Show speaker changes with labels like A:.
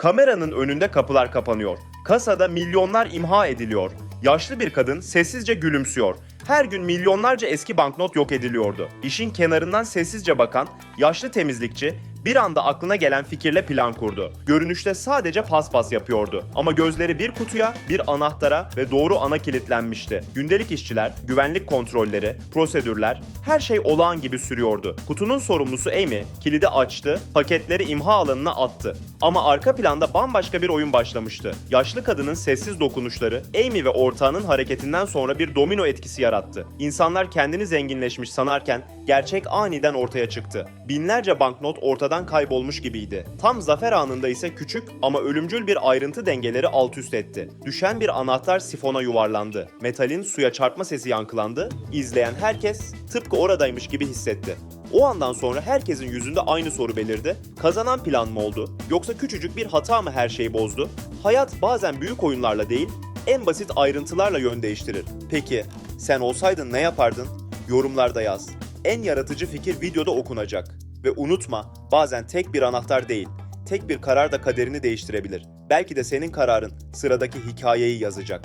A: Kameranın önünde kapılar kapanıyor. Kasada milyonlar imha ediliyor. Yaşlı bir kadın sessizce gülümsüyor. Her gün milyonlarca eski banknot yok ediliyordu. İşin kenarından sessizce bakan yaşlı temizlikçi bir anda aklına gelen fikirle plan kurdu. Görünüşte sadece paspas yapıyordu. Ama gözleri bir kutuya, bir anahtara ve doğru ana kilitlenmişti. Gündelik işçiler, güvenlik kontrolleri, prosedürler, her şey olağan gibi sürüyordu. Kutunun sorumlusu Amy kilidi açtı, paketleri imha alanına attı. Ama arka planda bambaşka bir oyun başlamıştı. Yaşlı kadının sessiz dokunuşları Amy ve ortağının hareketinden sonra bir domino etkisi yarattı. İnsanlar kendini zenginleşmiş sanarken gerçek aniden ortaya çıktı. Binlerce banknot ortadan kaybolmuş gibiydi. Tam zafer anında ise küçük ama ölümcül bir ayrıntı dengeleri alt üst etti. Düşen bir anahtar sifona yuvarlandı. Metalin suya çarpma sesi yankılandı. İzleyen herkes tıpkı oradaymış gibi hissetti. O andan sonra herkesin yüzünde aynı soru belirdi. Kazanan plan mı oldu? Yoksa küçücük bir hata mı her şeyi bozdu? Hayat bazen büyük oyunlarla değil, en basit ayrıntılarla yön değiştirir. Peki sen olsaydın ne yapardın? Yorumlarda yaz. En yaratıcı fikir videoda okunacak. Ve unutma, bazen tek bir anahtar değil, tek bir karar da kaderini değiştirebilir. Belki de senin kararın sıradaki hikayeyi yazacak.